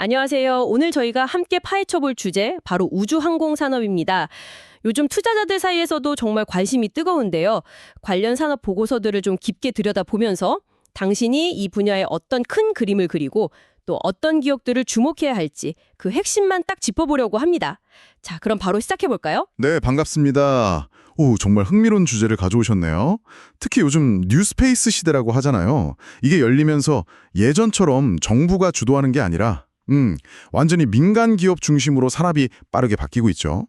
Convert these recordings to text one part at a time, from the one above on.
안녕하세요. 오늘 저희가 함께 파헤쳐 볼 주제 바로 우주항공 산업입니다. 요즘 투자자들 사이에서도 정말 관심이 뜨거운데요. 관련 산업 보고서들을 좀 깊게 들여다보면서 당신이 이 분야의 어떤 큰 그림을 그리고 또 어떤 기업들을 주목해야 할지 그 핵심만 딱 짚어보려고 합니다. 자, 그럼 바로 시작해 볼까요? 네, 반갑습니다. 오, 정말 흥미로운 주제를 가져오셨네요. 특히 요즘 뉴스페이스 시대라고 하잖아요. 이게 열리면서 예전처럼 정부가 주도하는 게 아니라 음, 완전히 민간 기업 중심으로 산업이 빠르게 바뀌고 있죠.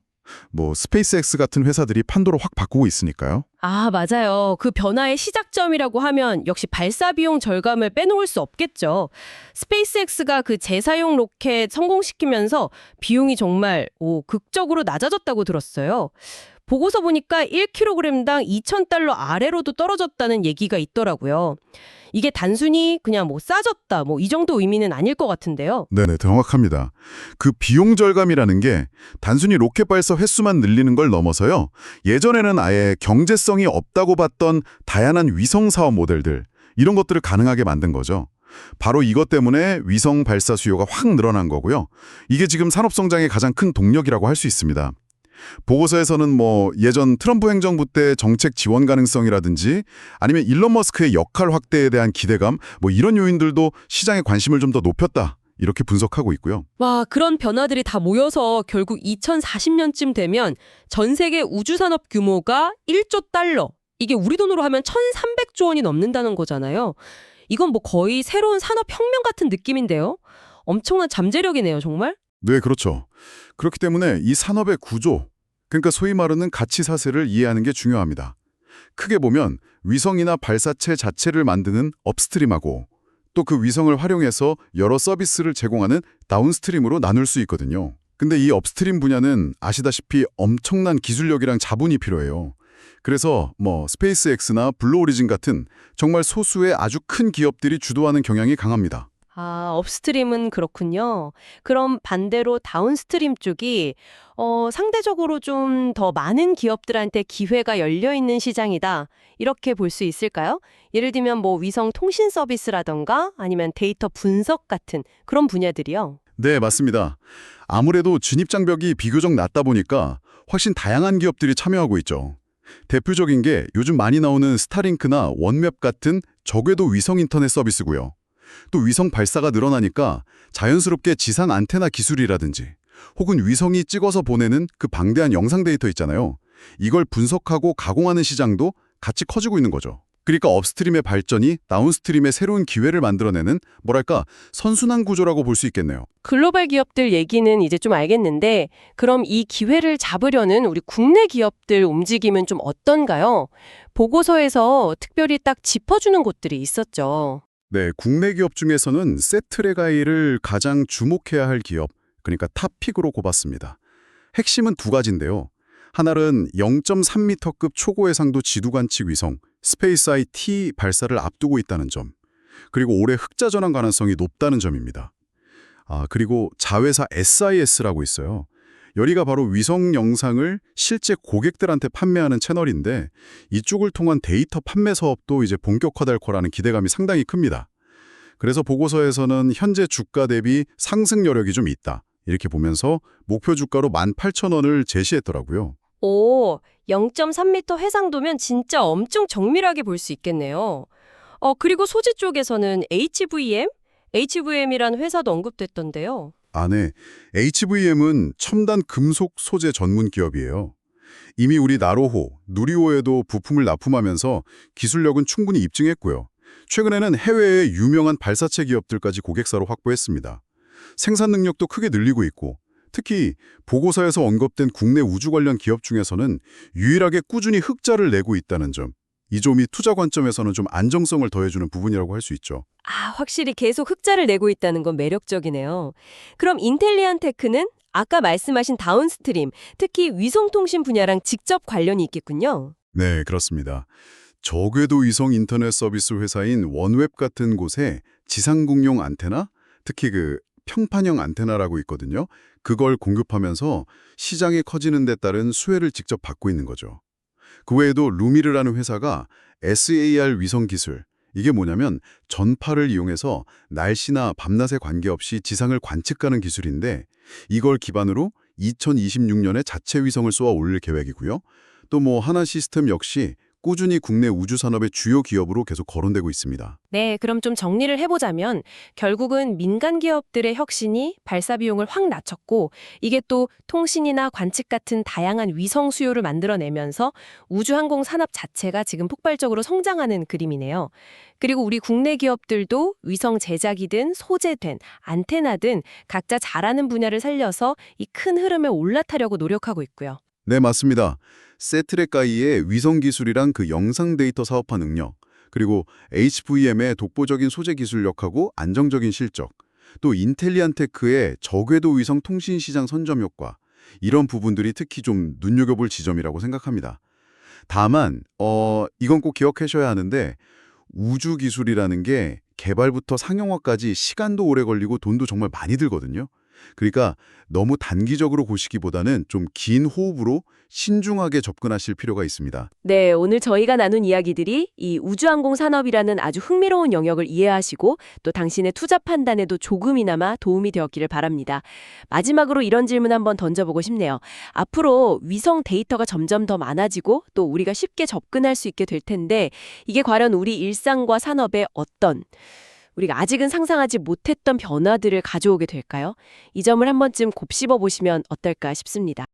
뭐 스페이스X 같은 회사들이 판도를 확 바꾸고 있으니까요. 아, 맞아요. 그 변화의 시작점이라고 하면 역시 발사 비용 절감을 빼놓을 수 없겠죠. 스페이스X가 그 재사용 로켓 성공시키면서 비용이 정말 오, 극적으로 낮아졌다고 들었어요. 보고서 보니까 1kg당 2,000달러 아래로도 떨어졌다는 얘기가 있더라고요. 이게 단순히 그냥 뭐 싸졌다, 뭐 이 정도 의미는 아닐 것 같은데요. 네네, 정확합니다. 그 비용 절감이라는 게 단순히 로켓 발사 횟수만 늘리는 걸 넘어서요. 예전에는 아예 경제성 이 없다고 봤던 다양한 위성 사업 모델들, 이런 것들을 가능하게 만든 거죠. 바로 이것 때문에 위성 발사 수요가 확 늘어난 거고요. 이게 지금 산업 성장의 가장 큰 동력이라고 할 수 있습니다. 보고서에서는 뭐 예전 트럼프 행정부 때 정책 지원 가능성이라든지 아니면 일론 머스크의 역할 확대에 대한 기대감 뭐 이런 요인들도 시장의 관심을 좀 더 높였다. 이렇게 분석하고 있고요. 와, 그런 변화들이 다 모여서 결국 2040년쯤 되면 전 세계 우주산업 규모가 1조 달러. 이게 우리 돈으로 하면 1,300조 원이 넘는다는 거잖아요. 이건 뭐 거의 새로운 산업혁명 같은 느낌인데요. 엄청난 잠재력이네요, 정말. 네, 그렇죠. 그렇기 때문에 이 산업의 구조, 그러니까 소위 말하는 가치 사슬을 이해하는 게 중요합니다. 크게 보면 위성이나 발사체 자체를 만드는 업스트림하고 또 그 위성을 활용해서 여러 서비스를 제공하는 다운스트림으로 나눌 수 있거든요. 근데 이 업스트림 분야는 아시다시피 엄청난 기술력이랑 자본이 필요해요. 그래서 뭐 스페이스X나 블루오리진 같은 정말 소수의 아주 큰 기업들이 주도하는 경향이 강합니다. 아, 업스트림은 그렇군요. 그럼 반대로 다운스트림 쪽이 어, 상대적으로 좀 더 많은 기업들한테 기회가 열려 있는 시장이다. 이렇게 볼 수 있을까요? 예를 들면 뭐 위성 통신 서비스라던가 아니면 데이터 분석 같은 그런 분야들이요. 네, 맞습니다. 아무래도 진입 장벽이 비교적 낮다 보니까 훨씬 다양한 기업들이 참여하고 있죠. 대표적인 게 요즘 많이 나오는 스타링크나 원맵 같은 저궤도 위성 인터넷 서비스고요. 또 위성 발사가 늘어나니까 자연스럽게 지상 안테나 기술이라든지 혹은 위성이 찍어서 보내는 그 방대한 영상 데이터 있잖아요. 이걸 분석하고 가공하는 시장도 같이 커지고 있는 거죠. 그러니까 업스트림의 발전이 다운스트림의 새로운 기회를 만들어내는 뭐랄까 선순환 구조라고 볼 수 있겠네요. 글로벌 기업들 얘기는 이제 좀 알겠는데 그럼 이 기회를 잡으려는 우리 국내 기업들 움직임은 좀 어떤가요? 보고서에서 특별히 딱 짚어주는 곳들이 있었죠. 네, 국내 기업 중에서는 세트레가이를 가장 주목해야 할 기업, 그러니까 탑픽으로 꼽았습니다. 핵심은 두 가지인데요. 하나는 0.3m급 초고해상도 지두관측 위성 스페이스아이 T 발사를 앞두고 있다는 점, 그리고 올해 흑자 전환 가능성이 높다는 점입니다. 아, 그리고 자회사 SIS라고 있어요. 여기가 바로 위성 영상을 실제 고객들한테 판매하는 채널인데 이쪽을 통한 데이터 판매 사업도 이제 본격화될 거라는 기대감이 상당히 큽니다. 그래서 보고서에서는 현재 주가 대비 상승 여력이 좀 있다. 이렇게 보면서 목표 주가로 18,000원을 제시했더라고요. 오, 0.3m 해상도면 진짜 엄청 정밀하게 볼 수 있겠네요. 어, 그리고 소재 쪽에서는 HVM? HVM이란 회사도 언급됐던데요. 안에 HVM은 첨단 금속 소재 전문 기업이에요. 이미 우리 나로호, 누리호에도 부품을 납품하면서 기술력은 충분히 입증했고요. 최근에는 해외의 유명한 발사체 기업들까지 고객사로 확보했습니다. 생산 능력도 크게 늘리고 있고 특히 보고서에서 언급된 국내 우주 관련 기업 중에서는 유일하게 꾸준히 흑자를 내고 있다는 점. 이 점이 투자 관점에서는 좀 안정성을 더해주는 부분이라고 할 수 있죠. 아, 확실히 계속 흑자를 내고 있다는 건 매력적이네요. 그럼 인텔리안 테크는 아까 말씀하신 다운스트림, 특히 위성통신 분야랑 직접 관련이 있겠군요. 네, 그렇습니다. 저궤도 위성 인터넷 서비스 회사인 원웹 같은 곳에 지상공용 안테나, 특히 그 평판형 안테나라고 있거든요. 그걸 공급하면서 시장이 커지는 데 따른 수혜를 직접 받고 있는 거죠. 그 외에도 루미르라는 회사가 SAR 위성 기술, 이게 뭐냐면 전파를 이용해서 날씨나 밤낮에 관계없이 지상을 관측하는 기술인데 이걸 기반으로 2026년에 자체 위성을 쏘아 올릴 계획이고요. 또 뭐 하나 시스템 역시 꾸준히 국내 우주 산업의 주요 기업으로 계속 거론되고 있습니다. 네, 그럼 좀 정리를 해보자면 결국은 민간 기업들의 혁신이 발사 비용을 확 낮췄고 이게 또 통신이나 관측 같은 다양한 위성 수요를 만들어내면서 우주항공 산업 자체가 지금 폭발적으로 성장하는 그림이네요. 그리고 우리 국내 기업들도 위성 제작이든 소재든 안테나든 각자 잘하는 분야를 살려서 이 큰 흐름에 올라타려고 노력하고 있고요. 네, 맞습니다. 세트레카이의 위성 기술이랑 그 영상 데이터 사업화 능력, 그리고 HVM의 독보적인 소재 기술력하고 안정적인 실적, 또 인텔리안테크의 저궤도 위성 통신 시장 선점 효과, 이런 부분들이 특히 좀 눈여겨볼 지점이라고 생각합니다. 다만, 어, 이건 꼭 기억하셔야 하는데 우주 기술이라는 게 개발부터 상용화까지 시간도 오래 걸리고 돈도 정말 많이 들거든요. 그러니까 너무 단기적으로 보시기보다는 좀 긴 호흡으로 신중하게 접근하실 필요가 있습니다. 네, 오늘 저희가 나눈 이야기들이 이 우주항공 산업이라는 아주 흥미로운 영역을 이해하시고 또 당신의 투자 판단에도 조금이나마 도움이 되었기를 바랍니다. 마지막으로 이런 질문 한번 던져보고 싶네요. 앞으로 위성 데이터가 점점 더 많아지고 또 우리가 쉽게 접근할 수 있게 될 텐데 이게 과연 우리 일상과 산업에 어떤 우리가 아직은 상상하지 못했던 변화들을 가져오게 될까요? 이 점을 한 번쯤 곱씹어 보시면 어떨까 싶습니다.